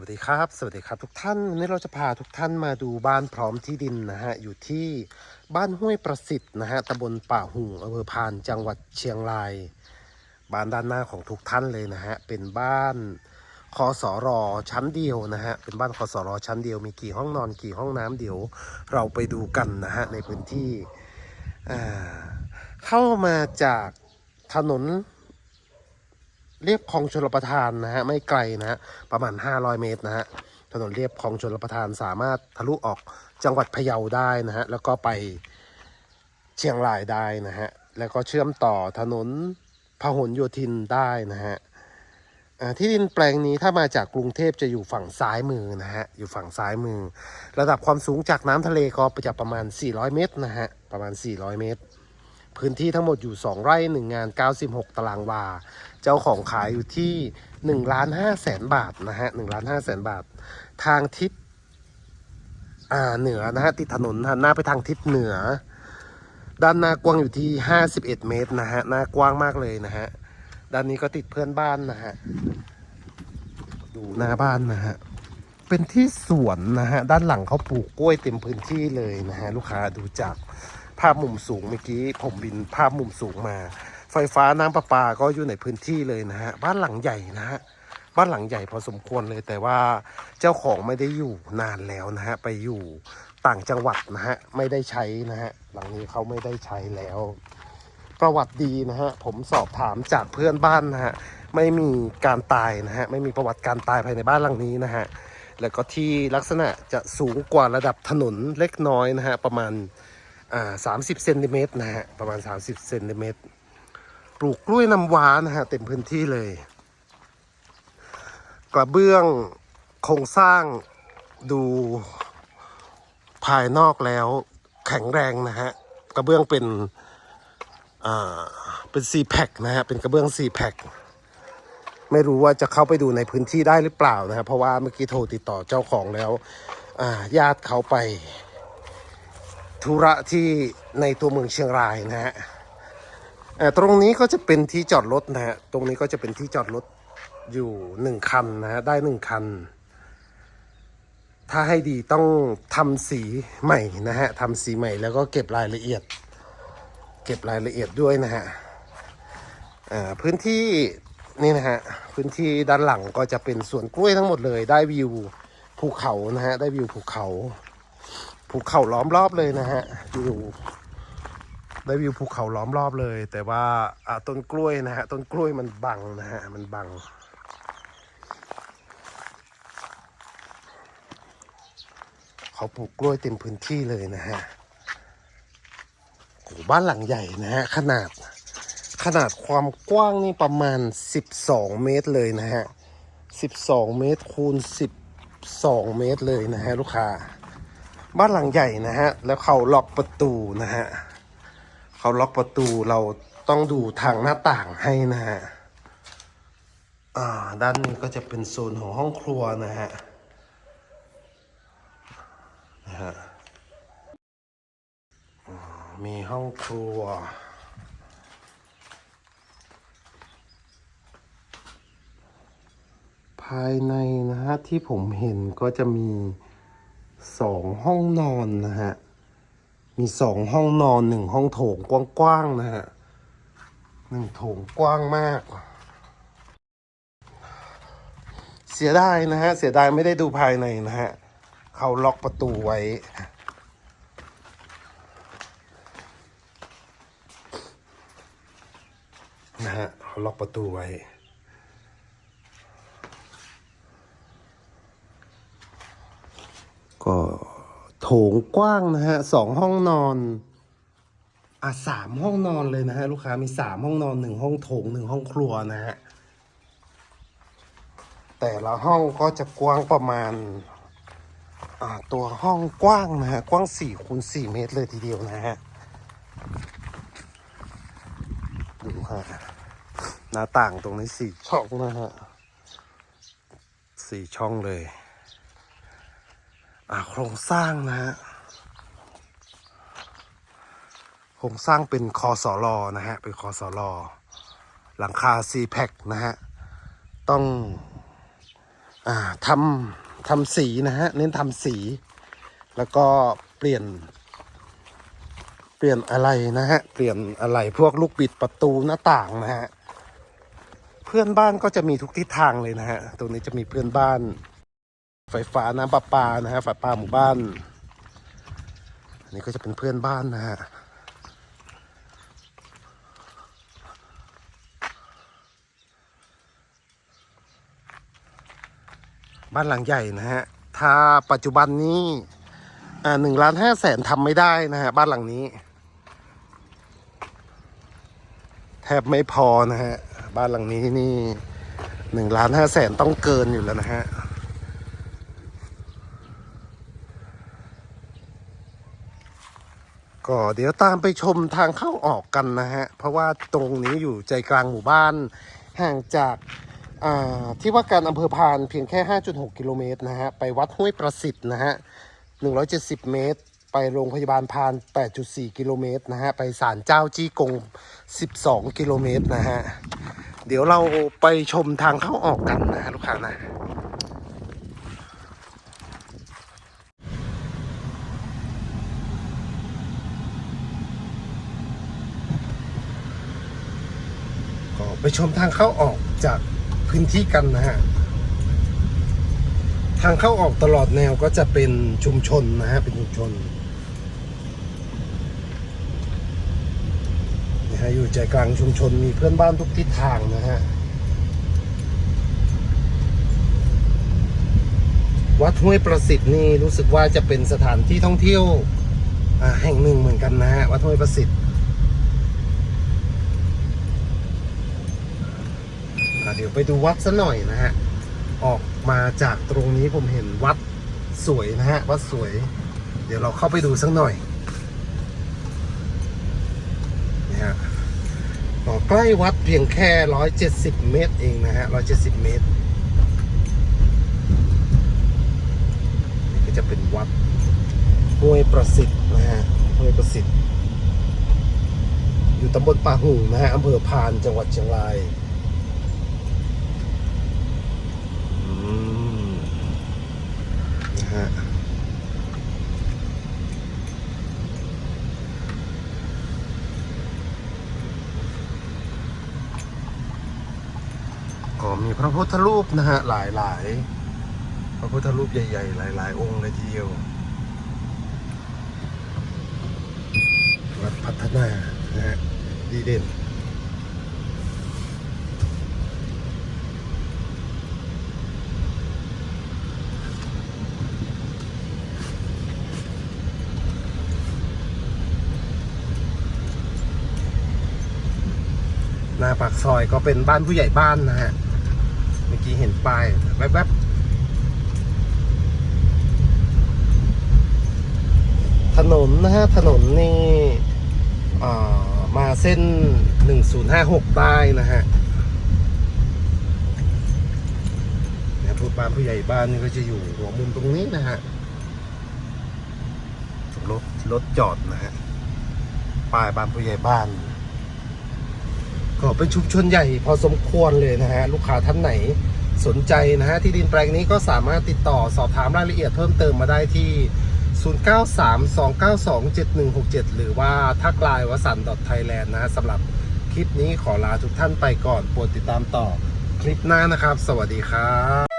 วัสดีครับ สวัสดีครับทุกท่านวันนี้เราจะพาทุกท่านมาดูบ้านพร้อมที่ดินนะฮะอยู่ที่บ้านห้วยประสิทธิ์นะฮะตำบลป่าหุงอำเภอพานจังหวัดเชียงรายบ้านด้านหน้าของทุกท่านเลยนะฮะเป็นบ้านคอสอรอชั้นเดียวนะฮะเป็นบ้านคอสอรอชั้นเดียวมีกี่ห้องนอนกี่ห้องน้ำเดี๋ยวเราไปดูกันนะฮะในพื้นที่เข้ามาจากถนน เรียบคลองชลประทานนะฮะไม่ไกลนะฮะประมาณ 500 เมตรนะฮะถนนเรียบคลองชลประทานสามารถทะลุออกจังหวัดพะเยาได้นะฮะแล้วก็ไปเชียงรายได้นะฮะแล้วก็เชื่อมต่อถนนพหลโยธินได้นะฮะที่ดินแปลงนี้ถ้ามาจากกรุงเทพจะอยู่ฝั่งซ้ายมือนะฮะอยู่ฝั่งซ้ายมือ ระดับความสูงจากน้ำทะเลก็จะประมาณ 400 เมตรนะฮะประมาณ 400 เมตร พื้นที่ทั้งหมดอยู่ 2 ไร่ 1 งาน 96 ตารางวา เจ้าของขายอยู่ที่ 1 ล้าน5แสนบาทนะฮะ1ล้าน5แสนบาท ทางทิศเหนือนะฮะติดถนนหันหน้าไปทางทิศเหนือ ด้านหน้ากว้างอยู่ที่ 51 เมตรนะฮะหน้ากว้างมากเลยนะฮะด้านนี้ก็ติดเพื่อนบ้านนะฮะดูหน้าบ้านนะฮะเป็นที่สวนนะฮะด้านหลังเขาปลูกกล้วยเต็มพื้นที่เลยนะฮะลูกค้าดูจาก ภาพมุมสูงเมื่อกี้ผมบินภาพมุมสูงมา ไฟฟ้าน้ำประปาก็อยู่ในพื้นที่เลยนะฮะบ้านหลังใหญ่นะฮะบ้านหลังใหญ่พอสมควรเลย แต่ว่าเจ้าของไม่ได้อยู่นานแล้วนะฮะไปอยู่ต่างจังหวัดนะฮะไม่ได้ใช้นะฮะหลังนี้เขาไม่ได้ใช้แล้ว ประวัติดีนะฮะผมสอบถามจากเพื่อนบ้านนะฮะไม่มีการตายนะฮะไม่มีประวัติการตายภายในบ้านหลังนี้นะฮะแล้วก็ที่ลักษณะจะสูงกว่าระดับถนนเล็กน้อยนะฮะประมาณ สามสิบเซนติเมตรนะฮะประมาณ 30เซนติเมตรปลูกกล้วยน้ำว้านะฮะเต็มพื้นที่เลย กระเบื้องโครงสร้างดูภายนอกแล้วแข็งแรงนะฮะกระเบื้องเป็นอ่าเป็นซีแพคนะฮะเป็นกระเบื้องซีแพคไม่รู้ว่าจะเข้าไปดูในพื้นที่ได้หรือเปล่านะฮะเพราะว่าเมื่อกี้โทรติดต่อเจ้าของแล้วญาติเขาไป ธุระที่ในตัวเมืองเชียงรายนะฮะตรงนี้ก็จะเป็นที่จอดรถนะฮะ ตรงนี้ก็จะเป็นที่จอดรถอยู่หนึ่งคันนะฮะ ได้หนึ่งคัน ถ้าให้ดีต้องทำสีใหม่นะฮะทำสีใหม่แล้วก็เก็บรายละเอียด เก็บรายละเอียดด้วยนะฮะอ่าพื้นที่นี่นะฮะ พื้นที่ด้านหลังก็จะเป็นสวนกล้วยทั้งหมดเลย ได้วิวภูเขานะฮะ ได้วิวภูเขา ภูเขาล้อมรอบเลยนะฮะวิวได้วิวภูเขาล้อมรอบเลย แต่ว่าอ่าต้นกล้วยนะฮะต้นกล้วยมันบังนะฮะมันบัง เขาปลูกกล้วยเต็มพื้นที่เลยนะฮะโอ้โหบ้านหลังใหญ่นะฮะขนาดขนาดความกว้างนี่ประมาณ 12 เมตรเลยนะฮะ 12 เมตรคูณ 12 เมตรเลยนะฮะลูกค้า บ้านหลังใหญ่นะฮะ แล้วเขาล็อกประตูนะฮะเขาล็อกประตูเราต้องดูทางหน้าต่างให้นะฮะอ่าด้านนี้ก็จะเป็นโซนของห้องครัวนะฮะนะฮะมีห้องครัว ภายในนะฮะที่ผมเห็นก็จะมี สองห้องนอนนะฮะ มีสองห้องนอนหนึ่งห้องโถงกว้างๆนะฮะหนึ่งโถงกว้างมาก เสียดายนะฮะ เสียดายไม่ได้ดูภายในนะฮะ เขาล็อกประตูไว้ นะฮะ เขาล็อกประตูไว้ ก็โถงกว้างนะฮะสองห้องนอนอะสามห้องนอนเลยนะฮะลูกค้ามีสามห้องนอนหนึ่งห้องโถงหนึ่งห้องครัวนะฮะแต่ละห้องก็จะกว้างประมาณตัวห้องกว้างนะฮะ กว้างสี่คูณสี่เมตรเลยทีเดียวนะฮะ ดูฮะ หน้าต่างตรงนี้สี่ช่องนะฮะสี่ช่องเลย โครงสร้างนะฮะโครงสร้างเป็นคอสอรอนะฮะเป็นคอสอรอหลังคา c p a c นะฮะต้องอ่าทำทำสีนะฮะเน้นทำสี แล้วก็เปลี่ยน เปลี่ยนอะไรนะฮะเปลี่ยนอะไรพวกลูกบิดประตูหน้าต่างนะฮะเพื่อนบ้านก็จะมีทุกทิศทางเลยนะฮะตรงนี้จะมีเพื่อนบ้าน ไฟฟ้าน้ำประปานะฮะไฟฟ้าหมู่บ้าน อันนี้ก็จะเป็นเพื่อนบ้านนะฮะบ้านหลังใหญ่นะฮะ ถ้าปัจจุบันนี้อ่าหนึ่งล้านห้าแสนทำไม่ได้นะฮะ บ้านหลังนี้ แทบไม่พอนะฮะ บ้านหลังนี้นี่หนึ่งล้านห้าแสนต้องเกินอยู่แล้วนะฮะ ก็เดี๋ยวตามไปชมทางเข้าออกกันนะฮะ เพราะว่าตรงนี้อยู่ใจกลางหมู่บ้าน ห่างจากาที่ว่าการอำเภอพานเพียงแค่ 5.6 กิโลเมตรนะฮะ ไปวัดห้วยประสิทธิ์นะฮะ 170 เมตร ไปโรงพยาบาลพาน 8.4 กิโลเมตรนะฮะ ไปศาลเจ้าจี้กง 12 กิโลเมตรนะฮะ เดี๋ยวเราไปชมทางเข้าออกกันนะฮะลูกค้านะ ชมทางเข้าออกจากพื้นที่กันนะฮะ ทางเข้าออกตลอดแนวก็จะเป็นชุมชนนะฮะ เป็นชุมชนนะฮะอยู่ใจกลางชุมชนมีเพื่อนบ้านทุกทิศทางนะฮะ วัดห้วยประสิทธิ์นี่รู้สึกว่าจะเป็นสถานที่ท่องเที่ยวแห่งหนึ่งเหมือนกันนะฮะ วัดห้วยประสิทธิ์ อะ เดี๋ยวไปดูวัดซะหน่อยนะฮะ ออกมาจากตรงนี้ผมเห็นวัดสวยนะฮะ วัดสวย เดี๋ยวเราเข้าไปดูสักหน่อยนี่ฮะใกล้วัดเพียงแค่ 170 เมตรเองนะฮะ 170 เมตร นี่ก็จะเป็นวัดห้วยประสิทธิ์นะฮะห้วยประสิทธิ์ อยู่ตำบลป่าหุ่งนะฮะอำเภอพานจังหวัดเชียงราย อืมนะ ฮะก็มีพระพุทธรูปนะฮะ หลายหลายพระพุทธรูปใหญ่ ๆ หลาย ๆ องค์เลยทีเดียววัดพัฒนานะฮะดีเด่น หน้าปาก ซอยก็เป็นบ้านผู้ใหญ่บ้านนะฮะ เมื่อกี้เห็นป้ายแวบๆถนนนะฮะ ถนนนี่มาเส้น 1056 ได้นะฮะเนี่ยพูดบ้านผู้ใหญ่บ้านนี่ก็จะอยู่หัวมุมตรงนี้นะฮะ รถรถจอดนะฮะ ป้ายบ้านผู้ใหญ่บ้าน ก็เป็นชุมชนใหญ่พอสมควรเลยนะฮะลูกค้าท่านไหนสนใจนะฮะที่ดินแปลงนี้ก็สามารถติดต่อสอบถามรายละเอียดเพิ่มเติมมาได้ที่ 0932927167 หรือว่าทักไลน์วสันต์ .thailand นะฮะสำหรับคลิปนี้ขอลาทุกท่านไปก่อนโปรดติดตามต่อคลิปหน้านะครับ สวัสดีครับ